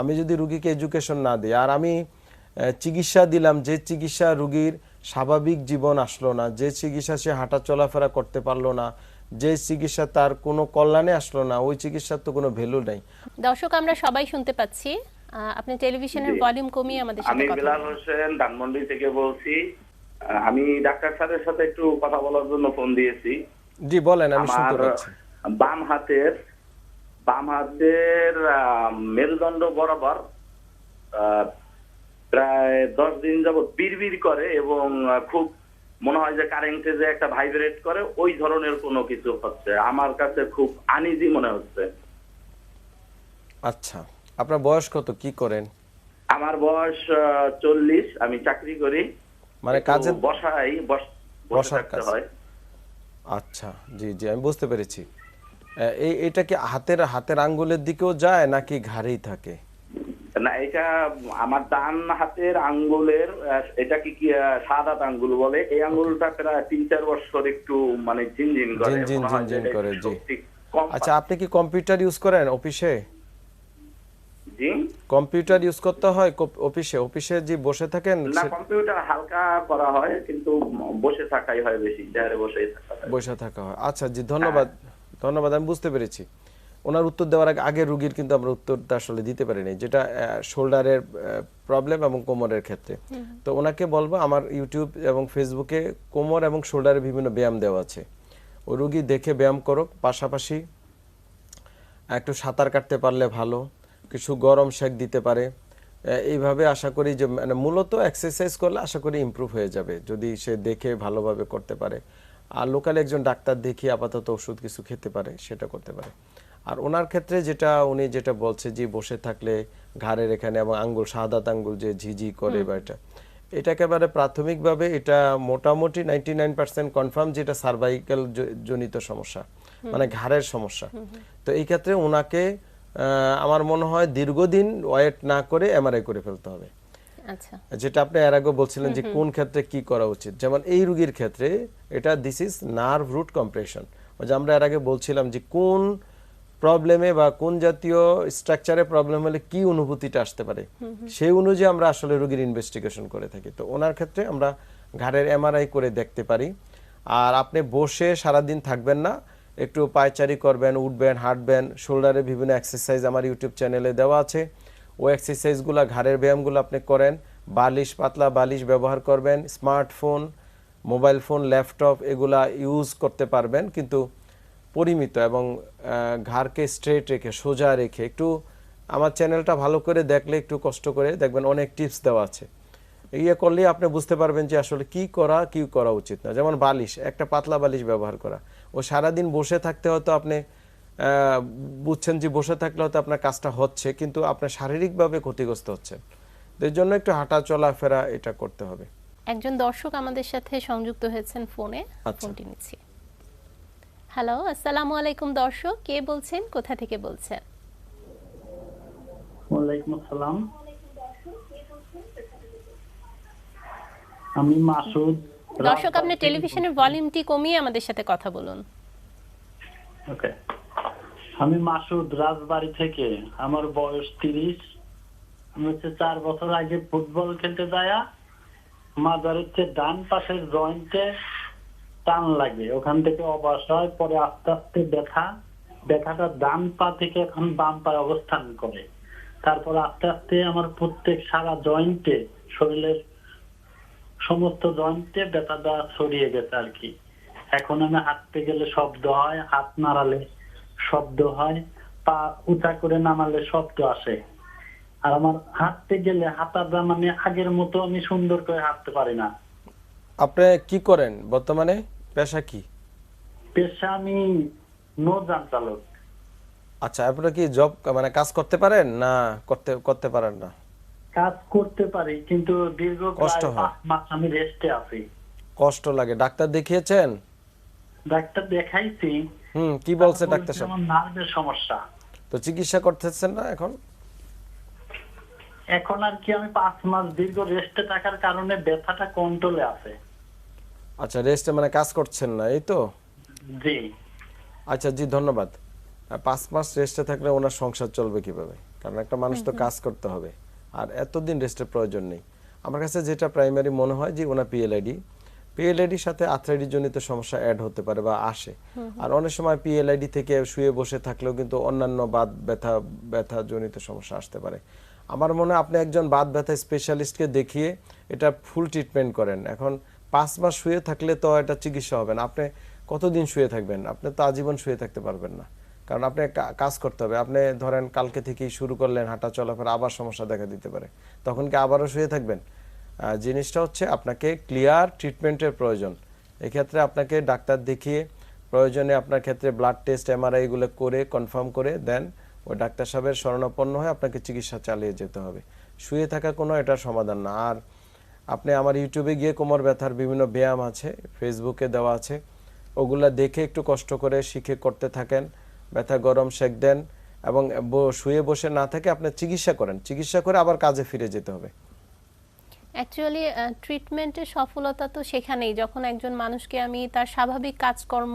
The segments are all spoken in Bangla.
আমি যদি রুগীকে এডুকেশন না দিই আর আমি চিকিৎসা দিলাম যে চিকিৎসা রুগীর স্বাভাবিক জীবন আসলো না যে চিকিৎসা সে হাঁটা চলাফেরা করতে পারল না যে চিকিৎসা তার কোনো কল্যাণে আসলো না ওই চিকিৎসার তো কোনো ভ্যালু নেই। দর্শক আমরা সবাই শুনতে পাচ্ছি আপনি টেলিভিশনের। ভলিউম কমিয়ে আমাদের সাথে আমি বিলাল হোসেন ধানমন্ডি থেকে বলছি। আমি ডাক্তার স্যারের সাথে একটু কথা বলার জন্য ফোন দিয়েছি। জি বলেন আমি শুনতে পাচ্ছি। বাম হাতের বাম হাতের মেরুদণ্ড বরাবর প্রায় দশ দিন যাবত বিড়বিড় করে এবং খুব মনে হয় যে কারেন্টে যে একটা ভাইব্রেট করে ওই ধরনের কোনো কিছু হচ্ছে। আমার কাছে খুব আনিজি মনে হচ্ছে। আচ্ছা আপনার বয়স কত? কি করেন? আমার বয়স চল্লিশ আমি চাকরি করি। মানে কাজে বসাই বস- বসে বসার। হয়। আচ্ছা জি জি আমি বুঝতে পেরেছি। এটা কি হাতের হাতের আঙ্গুলের দিকেও যায় নাকি ঘাড়েই থাকে? না এটা আমার ডান হাতের আঙ্গুলের এটা কি কি সাত হাত আঙ্গুল বলে? এই আঙ্গুলটা প্রায় তিন চার বছর একটু মানে ঝিনঝিন করে ঝিনঝিন, হয় ঝিনঝিন করে, জি। আচ্ছা আপনি কি কম্পিউটার ইউজ করেন অফিসে? জি? কম্পিউটার ইউজ করতে হয় অফিসে? অফিসে যে বসে থাকেন না কম্পিউটার হালকা করা হয় কিন্তু বসে থাকাই হয় বেশি চেয়ারে থাকা বসে থাকা হয়। আচ্ছা জি ধন্যবাদ। ধন্যবাদ আমি বুঝতে পেরেছি। ওনার উত্তর দেওয়ার আগে আগে রুগীর কিন্তু আমরা উত্তরটা আসলে দিতে পারিনি যেটা শোল্ডারের প্রবলেম এবং কোমরের ক্ষেত্রে। তো ওনাকে বলব আমার ইউটিউব এবং ফেসবুকে কোমর এবং শোল্ডারের বিভিন্ন ব্যায়াম দেওয়া আছে। ও রুগী দেখে ব্যায়াম করুক পাশাপাশি একটু সাঁতার কাটতে পারলে ভালো কিছু গরম শেক দিতে পারে। এইভাবে আশা করি যে মানে মূলত এক্সারসাইজ করলে আশা করি ইমপ্রুভ হয়ে যাবে যদি সে দেখে ভালোভাবে করতে পারে। আর লোকাল একজন ডাক্তার দেখিয়ে আপাতত ওষুধ কিছু খেতে পারে সেটা করতে পারে। আর ওনার ক্ষেত্রে যেটা উনি যেটা বলছে যে বসে থাকলে ঘাড়ের এখানে এবং আঙ্গুল সাদাত আঙ্গুল যে ঝিঝি করে বা এটা এটা একেবারে প্রাথমিকভাবে এটা মোটামুটি নাইনটি নাইন পার্সেন্ট কনফার্ম যেটা সার্ভাইকাল জনিত সমস্যা মানে ঘাড়ের সমস্যা। তো এই ক্ষেত্রে ওনাকে আহ, আমার মনে হয় দীর্ঘদিন ওয়েট না করে এমআরআই করে ফেলতে হবে। যেটা আপনি এর আগে বলছিলেন যে কোন ক্ষেত্রে কি করা উচিত। যেমন এই রোগীর ক্ষেত্রে এটা this is nerve root compression যে আমরা এর আগে বলছিলাম যে কোন প্রবলেমে বা কোন জাতীয় স্ট্রাকচারে প্রবলেম হলে কি অনুভূতিটা আসতে পারে। সেই অনুযায়ী আমরা আসলে রোগীর ইনভেস্টিগেশন করে থাকি। তো ওনার ক্ষেত্রে আমরা ঘাড়ের এমআরআই করে দেখতে পারি। আর আপনি বসে সারাদিন থাকবেন না একটু পায়চারি করবেন উঠবেন হাঁটবেন শোল্ডারে বিভিন্ন এক্সারসাইজ আমার ইউটিউব চ্যানেলে দেওয়া আছে। ওই এক্সারসাইজগুলো, ঘাড়ের ব্যায়ামগুলো আপনি করেন। বালিশ, পাতলা বালিশ ব্যবহার করবেন, স্মার্টফোন, মোবাইল ফোন, ল্যাপটপ, এগুলা ইউজ করতে পারবেন, কিন্তু পরিমিত এবং ঘাড়কে স্ট্রেট রেখে, সোজা রেখে, একটু আমার চ্যানেলটা ভালো করে দেখলে একটু কষ্ট করে দেখবেন অনেক টিপস দেওয়া আছে। ইয়ে করলে আপনি বুঝতে পারবেন যে আসলে কি করা কি করা উচিত না। যেমন বালিশ, একটা পাতলা বালিশ ব্যবহার করা। ও সারাদিন বসে থাকতে হয়তো আপনি বুঝছেন যে বসে থাকলে হয়তো আপনার কাজটা হচ্ছে কিন্তু আপনার শারীরিকভাবে ক্ষতিগ্রস্ত হচ্ছেন এর জন্য একটু হাঁটা চলাফেরা এটা করতে হবে। একজন দর্শক আমাদের সাথে সংযুক্ত হয়েছেন ফোনে। আচ্ছা। ফোনটি নিচ্ছি। হ্যালো আসসালামু আলাইকুম দর্শক। কে বলছেন? কোথা থেকে বলছেন? ওয়ালাইকুম আসসালাম। আমি মাসুদ দর্শক আপনি টেলিভিশনের ভলিউমটি কমিয়ে আমাদের সাথে কথা বলুন। ওকে। আমি মাসুদ রাজবাড়ি থেকে। আমার বয়স তিরিশ। আমি হচ্ছে চার বছর আগে ফুটবল খেলতে যায়া মাজার হচ্ছে ডান পাশের জয়েন্টে টান লাগে। ওখান থেকে অবাস হয়, পরে আস্তে আস্তে ব্যথা, ব্যথাটা ডান পা থেকে এখন বাম পায়ে অবস্থান করে। তারপর আস্তে আস্তে আমার প্রত্যেক সারা জয়েন্টে, শরীরের সমস্ত জয়েন্টে ব্যথাটা ছড়িয়ে গেছে আর কি। এখন আমি হাঁটতে গেলে শব্দ হয়, হাত নাড়ালে শব্দ হয় পা উঁচা করে নামালে শব্দ আসে। আর আমার হাঁটতে গেলে হাঁটাটা মানে আগের মতো আমি সুন্দর করে হাঁটতে পারি না। আপনি কি করেন বর্তমানে? পেশা কি? পেশা আমি নৌযান চালক। আচ্ছা আপনারা কি জব মানে কাজ করতে পারেন না করতে করতে পারেন না? কাজ করতে পারি কিন্তু দীর্ঘ কষ্ট হয়। আমি রেস্টে আছি। কষ্ট লাগে। ডাক্তার দেখিয়েছেন? ডাক্তার দেখাইছি। হুম কি বলছে ডাক্তার সাহেব? আমার নার্ভের সমস্যা। তো চিকিৎসা করতেছেন না এখন? এখন আর কি আমি পাঁচ মাস দীর্ঘ রেস্টে থাকার কারণে ব্যথাটা কন্ট্রোলে আছে। আচ্ছা রেস্টে মানে কাজ করছেন না এই তো? জি। আচ্ছা জি ধন্যবাদ। পাঁচ মাস রেস্টে থাকলে ওনার সংসার চলবে কীভাবে? কারণ একটা মানুষ তো কাজ করতে হবে। আর এতদিন রেস্টের প্রয়োজন নেই। আমার কাছে যেটা প্রাইমারি মনে হয় যে ওনার পিএলআইডি পিএলআইডির সাথে আর্থ্রাইটিস জনিত সমস্যা অ্যাড হতে পারে বা আসে। আর অনেক সময় পিএলআইডি থেকে শুয়ে বসে থাকলেও কিন্তু অন্যান্য বাত ব্যথা ব্যথা জনিত সমস্যা আসতে পারে। আমার মনে হয় আপনি একজন বাত ব্যথা স্পেশালিস্টকে দেখিয়ে এটা ফুল ট্রিটমেন্ট করেন। এখন পাঁচ মাস শুয়ে থাকলে তো এটা চিকিৎসা হবে না। আপনি কতদিন শুয়ে থাকবেন? আপনি তো আজীবন শুয়ে থাকতে পারবেন না। কারণ আপনি কাজ করতে হবে। আপনি ধরেন কালকে থেকেই শুরু করলেন হাঁটা চলাফেরা আবার সমস্যা দেখা দিতে পারে। তখন কি আবারও শুয়ে থাকবেন? জিনিসটা হচ্ছে আপনাকে ক্লিয়ার ট্রিটমেন্টের প্রয়োজন। এক্ষেত্রে আপনাকে ডাক্তার দেখিয়ে প্রয়োজনে আপনার ক্ষেত্রে ব্লাড টেস্ট এমআরআই এগুলো করে কনফার্ম করে দেন। ওই ডাক্তার সাহেবের শরণাপন্ন হয়ে আপনাকে চিকিৎসা চালিয়ে যেতে হবে। শুয়ে থাকা কোনো এটা সমাধান না। আর আপনি আমার ইউটিউবে গিয়ে কোমর ব্যথার বিভিন্ন ব্যায়াম আছে ফেসবুকে দেওয়া আছে। ওগুলা দেখে একটু কষ্ট করে শিখে করতে থাকেন, ব্যথা গরম সেক দেন এবং শুয়ে বসে না থেকে আপনি চিকিৎসা করেন। চিকিৎসা করে আবার কাজে ফিরে যেতে হবে। অ্যাকচুয়ালি ট্রিটমেন্টের সফলতা তো সেখানেই যখন একজন মানুষকে আমি তার স্বাভাবিক কাজকর্ম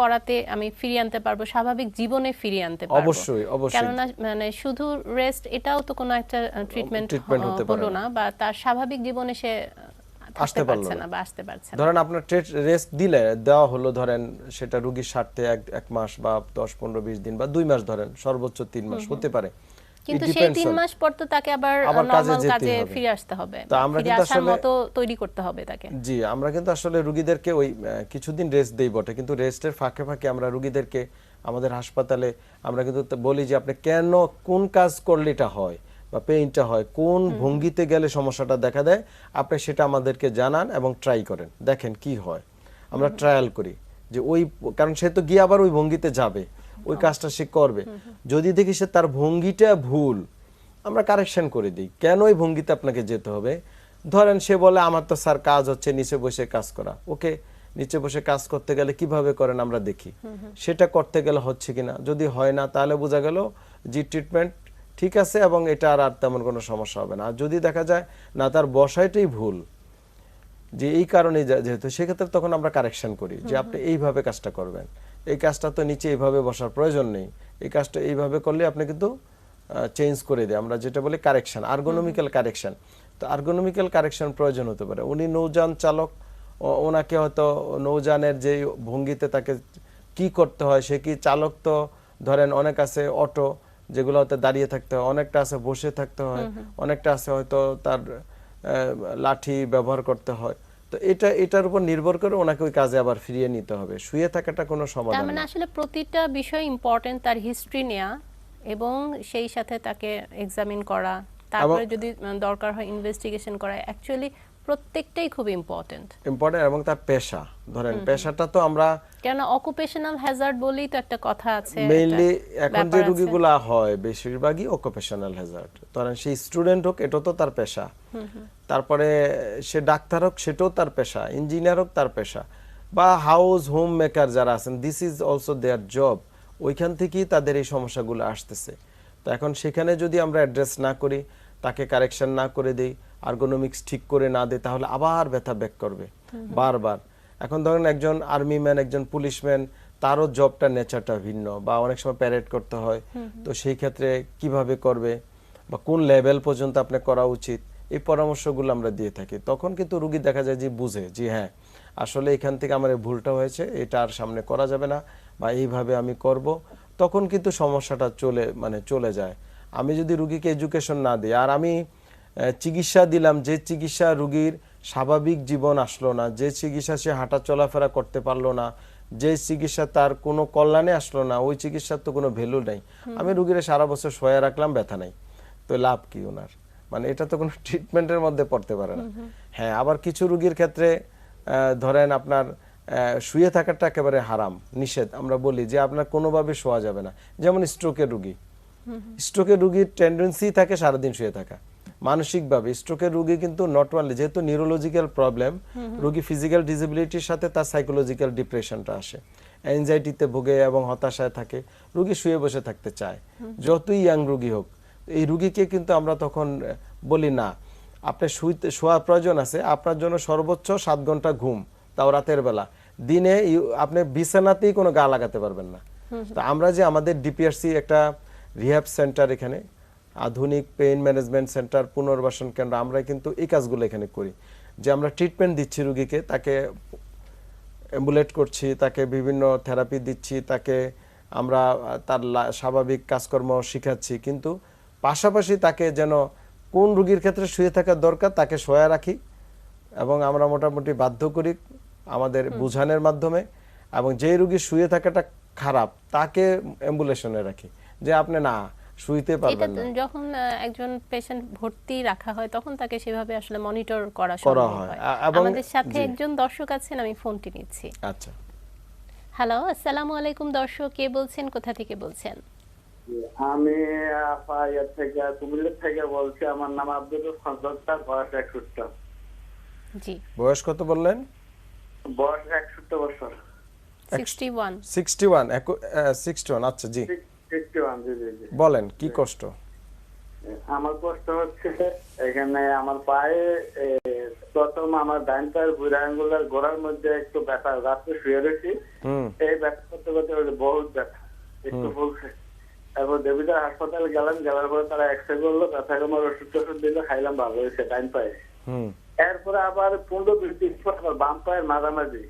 করাতে আমি ফিরিয়ে আনতে পারব স্বাভাবিক জীবনে ফিরিয়ে আনতে পারব অবশ্যই, অবশ্যই। কেননা মানে শুধু রেস্ট এটাও তো কোনো একটা ট্রিটমেন্ট হলো না। বা তার স্বাভাবিক জীবনে সে আসতে পারল পারছে না। না বা আসতে পারছে না ধরেন আপনার রেস্ট দিলে দেওয়া হলো ধরেন সেটা রুগীর স্বার্থে এক এক মাস বা দশ পনেরো বিশ দিন বা দুই মাস ধরেন সর্বোচ্চ তিন মাস হতে পারে কিন্তু সেই depends তিন on- মাস পর তো তাকে আবার নর্মাল কাজে। ফিরে আসতে হবে। তা আমরা কিন্তু আসলে- মতো তৈরি করতে হবে তাকে। জি আমরা কিন্তু আসলে রুগীদেরকে ওই কিছুদিন রেস্ট দেই বটে কিন্তু রেস্টের ফাঁকে ফাঁকে আমরা রুগীদেরকে আমাদের হাসপাতালে আমরা কিন্তু বলি যে আপনি কেন কোন কাজ করলে এটা হয় বা পেইনটা হয়? কোন ভঙ্গিতে গেলে সমস্যাটা দেখা দেয়? আপনি সেটা আমাদেরকে জানান এবং ট্রাই করেন। দেখেন কি হয়। আমরা ট্রায়াল করি যে ওই কারণ সে তো গিয়ে আবার ওই ভঙ্গিতে যাবে। ওই কাজটা সে করবে। যদি দেখি সে তার ভঙ্গিটা ভুল, আমরা কারেকশন করে দিই। কেন ওই ভঙ্গিতে আপনাকে যেতে হবে? ধরেন সে বলে, আমার তো স্যার কাজ হচ্ছে, নিচে বসে কাজ করা। ওকে, নিচে বসে কাজ করতে গেলে কীভাবে করেন আমরা দেখি। সেটা করতে গেলে হচ্ছে কিনা? যদি হয় না, তাহলে বোঝা গেল যে ট্রিটমেন্ট ঠিক আছে এবং এটা আর আর তেমন কোনো সমস্যা হবে না। আর যদি দেখা যায়, না, তার বসাইটাই ভুল। যে এই কারণে যেহেতু সেক্ষেত্রে তখন আমরা কারেকশন করি যে আপনি এইভাবে কাজটা করবেন। এই কাজটা তো নিচে এইভাবে বসার প্রয়োজন নেই। এই কাজটা এইভাবে করলে আপনি কিন্তু চেঞ্জ করে দেয়। আমরা যেটা বলি কারেকশন আর্গোনমিক্যাল কারেকশন তো আর্গোনমিক্যাল কারেকশন প্রয়োজন হতে পারে। উনি নৌযান চালক ওনাকে হয়তো নৌযানের যে ভঙ্গিতে তাকে কি করতে হয় সে কি চালক তো ধরেন অনেক আছে অটো যেগুলো হয়তো দাঁড়িয়ে থাকতে হয় অনেকটা আছে বসে থাকতে হয় অনেকটা আছে হয়তো তার লাঠি ব্যবহার করতে হয়। তো এটা এটার উপর নির্ভর করে ওনাকে ওই কাজে আবার ফিরিয়ে নিতে হবে। শুয়ে থাকাটা কোনো সমাধান সমাধান মানে আসলে প্রতিটা বিষয় ইম্পর্টেন্ট তার হিস্ট্রি নেয়া এবং সেই সাথে তাকে এক্সামিন করা তারপরে যদি দরকার হয় ইনভেস্টিগেশন করা। অ্যাকচুয়ালি প্রত্যেকটাই খুব ইম্পর্টেন্ট ইম্পর্টেন্ট এবং তার পেশা। ধরেন পেশাটা তো আমরা কেন অকুপেশনাল হ্যাজার্ড বলেই তো একটা কথা আছে মেইনলি এখন যে। রুগীগুলা হয় বেশিরভাগই অকুপেশনাল হ্যাজার্ড ধরেন সে স্টুডেন্ট হোক এটা তো তার পেশা। তারপরে সে ডাক্তার হোক সেটাও তার পেশা। ইঞ্জিনিয়ার হোক তার পেশা। বা হাউস হোম মেকার যারা আছেন this is also their job ওইখান থেকেই তাদের এই সমস্যাগুলো আসতেছে। তো এখন সেখানে যদি আমরা অ্যাড্রেস না করি তাকে কারেকশন না করে দেই আর্গোনমিক্স ঠিক করে না দেই তাহলে আবার ব্যথা ব্যাক করবে। বারবার। এখন ধরেন একজন আর্মি ম্যান একজন পুলিশম্যান তারও জবটা নেচারটা ভিন্ন বা অনেক সময় প্যারেড করতে হয়। তো সেই ক্ষেত্রে কীভাবে করবে বা কোন লেভেল পর্যন্ত আপনি করা উচিত এই পরামর্শগুলো আমরা দিয়ে থাকি। তখন কিন্তু রুগী দেখা যায় যে বুঝে যে হ্যাঁ আসলে এখান থেকে আমার এই ভুলটা হয়েছে এটা আর সামনে করা যাবে না বা এইভাবে আমি করব। তখন কিন্তু সমস্যাটা চলে মানে চলে যায়। আমি যদি রুগীকে এডুকেশন না দিই আর আমি চিকিৎসা দিলাম যে চিকিৎসা রুগীর স্বাভাবিক জীবন আসলো না যে চিকিৎসা সে হাঁটা চলাফেরা করতে পারল না যে চিকিৎসা তার কোনো কল্যাণে আসলো না ওই চিকিৎসার তো কোনো ভ্যালু নাই। আমি রুগীর সারা বছর শোয়া রাখলাম ব্যথা নাই। তো লাভ কি ওনার? মানে এটা তো কোনো ট্রিটমেন্টের মধ্যে পড়তে পারে না। হ্যাঁ আবার কিছু রুগীর ক্ষেত্রে ধরেন আপনার শুয়ে থাকাটা একেবারে হারাম নিষেধ। আমরা বলি যে আপনার কোনোভাবে শোয়া যাবে না। যেমন স্ট্রোকের রুগী। স্ট্রোকের রুগীর টেন্ডেন্সি থাকে সারাদিন শুয়ে থাকা। মানসিকভাবে স্ট্রোকের রুগী কিন্তু নট অনলি যেহেতু নিউরোলজিক্যাল প্রবলেম রুগী ফিজিক্যাল ডিসেবিলিটির সাথে তার সাইকোলজিক্যাল ডিপ্রেশনটা আসে। অ্যাংজাইটিতে ভোগে এবং হতাশায় থাকে রুগী শুয়ে বসে থাকতে চায়। যতই ইয়াং রুগী হোক এই রুগীকে কিন্তু আমরা তখন বলি না আপনার শুইতে শোয়ার প্রয়োজন আছে আপনার জন্য সর্বোচ্চ সাত ঘণ্টা ঘুম তাও রাতের বেলা। দিনে আপনি বিছানাতেই কোনো গা লাগাতে পারবেন না। তো আমরা যে আমাদের ডিপিআরসি একটা রিহ্যাব সেন্টার এখানে আধুনিক পেইন ম্যানেজমেন্ট সেন্টার পুনর্বাসন কেন্দ্র। আমরা কিন্তু এই কাজগুলো এখানে করি। যে আমরা ট্রিটমেন্ট দিচ্ছি রুগীকে তাকে অ্যাম্বুলেট করছি তাকে বিভিন্ন থেরাপি দিচ্ছি তাকে আমরা তার স্বাভাবিক কাজকর্ম শিখাচ্ছি। কিন্তু পাশাপাশি তাকে যেন কোন রুগীর ক্ষেত্রে শুয়ে থাকার দরকার তাকে শোয়া রাখি এবং আমরা মোটামুটি বাধ্য করি আমাদের বুঝানোর মাধ্যমে এবং যে রুগী শুয়ে থাকাটা খারাপ তাকে অ্যাম্বুলেশনে রাখি। যে আপনি না শুইতে পারবেন না। যখন একজন পেশেন্ট ভর্তি রাখা হয় তখন তাকে সেভাবে আসলে মনিটর করা সম্ভব হয়। আমাদের সাথে একজন দর্শক আছেন আমি ফোনটি নিচ্ছি। আচ্ছা। হ্যালো আসসালামু আলাইকুম দর্শক কে বলছেন কোথা থেকে বলছেন? আমি ইয়ে থেকে কুমিল্লা থেকে বলছি আমার নাম আব্দুল সন্তান বয়স একষট্টি। জি। বয়স কত বললেন? বয়স একষট্টি বছর। Sixty one sixty one sixty one আচ্ছা জি। বলেন কি কষ্ট? আমার কষ্ট হচ্ছে এখানে আমার পায়ে প্রথম আমার ডাইন পায়ের বুড়া আঙ্গুলের গোড়ার মধ্যে একটু ব্যথা রাত্রে শুয়ে রয়েছি। এই ব্যথা করতে করতে বহুত ব্যথা একটু বলছে তারপর দেবীদার হাসপাতাল গেলাম যাওয়ার পরে তারা এক্স রে করল ব্যথা কমার ওষুধ টষুধ দিল খাইলাম ভালো হয়েছে ডাইন পায়ে। এরপরে আবার পনেরো বিশ দিন পর আবার বাম পায়ের মাঝামাঝি।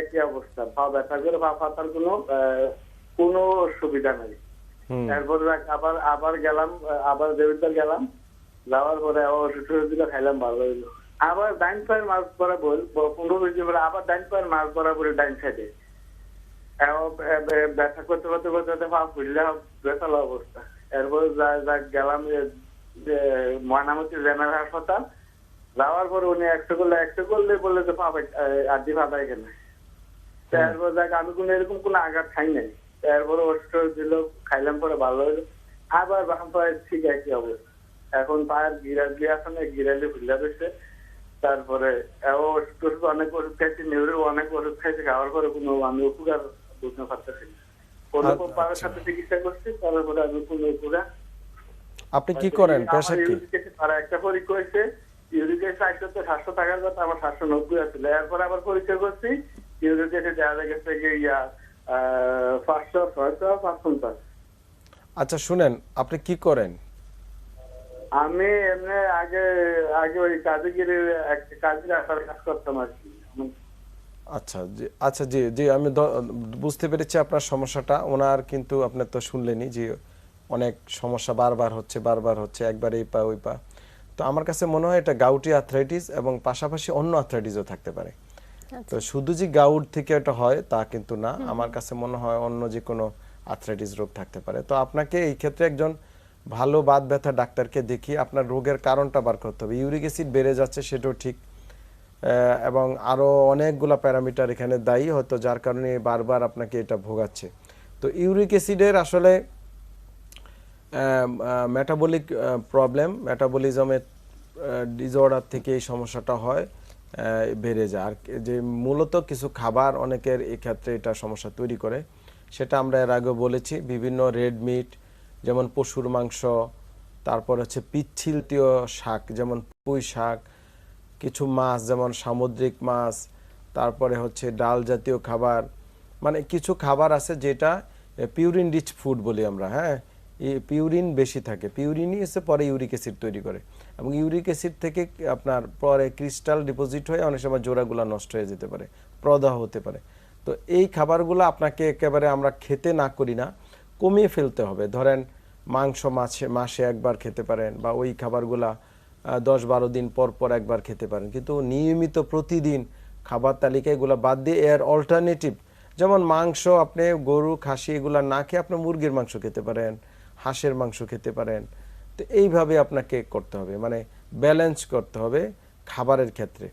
একই অবস্থা পা ব্যথা করে পা ফাটার কোনো আহ, কোনো সুবিধা নাই। হুম। এরপরে আবার আবার গেলাম আবার দেবিদ্বার গেলাম যাওয়ার পরে আবার ওষুধ দিল খাইলাম ভালো হইল। আবার ডাইন পায়ের মাছ বরাবর পনেরো দিন পরে আবার ডাইন পায়ের মাছ বরাবর ডাইন সাইডে। ব্যথা করতে করতে করতে করতে পা ফুললে বেতাল অবস্থা। এরপর যা যা গেলাম ময়নামতি জেনারেল হাসপাতাল। যাওয়ার পরে উনি একশো করলে একশো করলে বললে যে পাবে আর্জি পাবে এখানে তারপর দেখ আমি কোনো এরকম কোনো আঘাত খাই নাই। তারপরে ওষুধ দিল খাইলাম পরে ভালো হলো আবার বাম পায়ের ঠিক একই অবস্থা। এখন পায়ের গিরাল দিয়ে আছে না গিরালে ফুলে রয়েছে তারপরে ওষুধ অনেক ওষুধ খাইছি নিউরের অনেক ওষুধ খাইছি খাওয়ার পরে কোনো আমি উপকার বুঝতে পারতেছি কোনো। পায়ের সাথে চিকিৎসা করছি তারপরে আমি কোনো উপকার আপনি কি করেন? আমার পেশা কি? তারা একটা পরীক্ষা হয়েছে। ইউরিক অ্যাসিড আইসতে সাতশো টাকার কথা আমার সাতশো নব্বই আছিল। এরপর আবার পরীক্ষা করছি ইউরিক অ্যাসিড দেখা গেছে যে ইয়া আচ্ছা শুনেন আপনি কি করেন? আমি এমনি আগে আগে ওই কাজগিরি কাজের আসার কাজ করতাম আর কি। আচ্ছা জি আচ্ছা জি জি আমি বুঝতে পেরেছি আপনার সমস্যাটা। ওনার কিন্তু আপনি তো শুনলেনই যে অনেক সমস্যা বারবার হচ্ছে বারবার হচ্ছে একবার এই পা ওই পা। তো আমার কাছে মনে হয় এটা গাউটি আর্থ্রাইটিস এবং পাশাপাশি অন্য আর্থ্রাইটিসও থাকতে পারে। তো শুধু যে গাউট থেকে এটা হয় তা কিন্তু না। আমার কাছে মনে হয় অন্য যে কোনো আর্থ্রাইটিস রোগ থাকতে পারে। তো আপনাকে এই ক্ষেত্রে একজন ভালো বাত ব্যথা ডাক্তারকে দেখি আপনার রোগের কারণটা বার করতে হবে। ইউরিক অ্যাসিড বেড়ে যাচ্ছে সেটাও ঠিক। এবং আরও অনেকগুলা প্যারামিটার এখানে দায়ী হয়তো যার কারণে বারবার আপনাকে এটা ভোগাচ্ছে। তো ইউরিক অ্যাসিডের আসলে মেটাবলিক প্রবলেম মেটাবলিজমের ডিসঅর্ডার থেকে এই সমস্যাটা হয়। বেড়ে যায়। আর যে মূলত কিছু খাবার অনেকের এই ক্ষেত্রে এটা সমস্যা তৈরি করে। সেটা আমরা এর আগে বলেছি, বিভিন্ন রেড মিট, যেমন পশুর মাংস, তারপর হচ্ছে পিচ্ছিলতীয় শাক, যেমন পুঁই শাক, কিছু মাছ, যেমন সামুদ্রিক মাছ, তারপরে হচ্ছে ডাল জাতীয় খাবার। মানে কিছু খাবার আছে যেটা পিউরিন রিচ ফুড বলি আমরা হ্যাঁ? পিউরিন বেশি থাকে। পিউরিনই এসে পরে ইউরিক অ্যাসিড তৈরি করে। এবং ইউরিক অ্যাসিড থেকে আপনার পরে ক্রিস্টাল ডিপোজিট হয়ে অনেক সময় জোড়াগুলো নষ্ট হয়ে যেতে পারে, প্রদাহ হতে পারে। তো এই খাবারগুলো আপনাকে একেবারে আমরা খেতে না করি না, কমিয়ে ফেলতে হবে। ধরেন মাংস মাছে, মাসে একবার খেতে পারেন বা ওই খাবারগুলা দশ বারো দিন পর পর একবার খেতে পারেন। কিন্তু নিয়মিত প্রতিদিন খাবার তালিকা এগুলো বাদ দিয়ে এর অল্টারনেটিভ যেমন মাংস আপনি গরু, খাসি এগুলা না খেয়ে আপনি মুরগির মাংস খেতে পারেন হাঁসের মাংস খেতে পারেন। তো এইভাবে আপনাকে করতে হবে। মানে ব্যালেন্স করতে হবে খাবারের ক্ষেত্রে।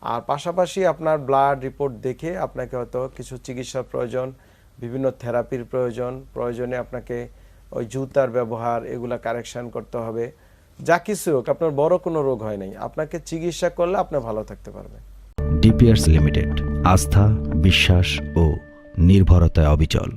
আর পাশাপাশি আপনার ব্লাড রিপোর্ট দেখে আপনাকে হয়তো কিছু চিকিৎসার প্রয়োজন, বিভিন্ন থেরাপির প্রয়োজন, প্রয়োজনে আপনাকে ওই জুতার ব্যবহার, এগুলা কারেকশন করতে হবে। যা কিছু হোক, আপনার বড় কোনো রোগ হয় নাই। আপনাকে চিকিৎসা করলে আপনি ভালো থাকতে পারবেন। ডিপিয়ার্স লিমিটেড আস্থা, বিশ্বাস ও নির্ভরতায় অবিচল।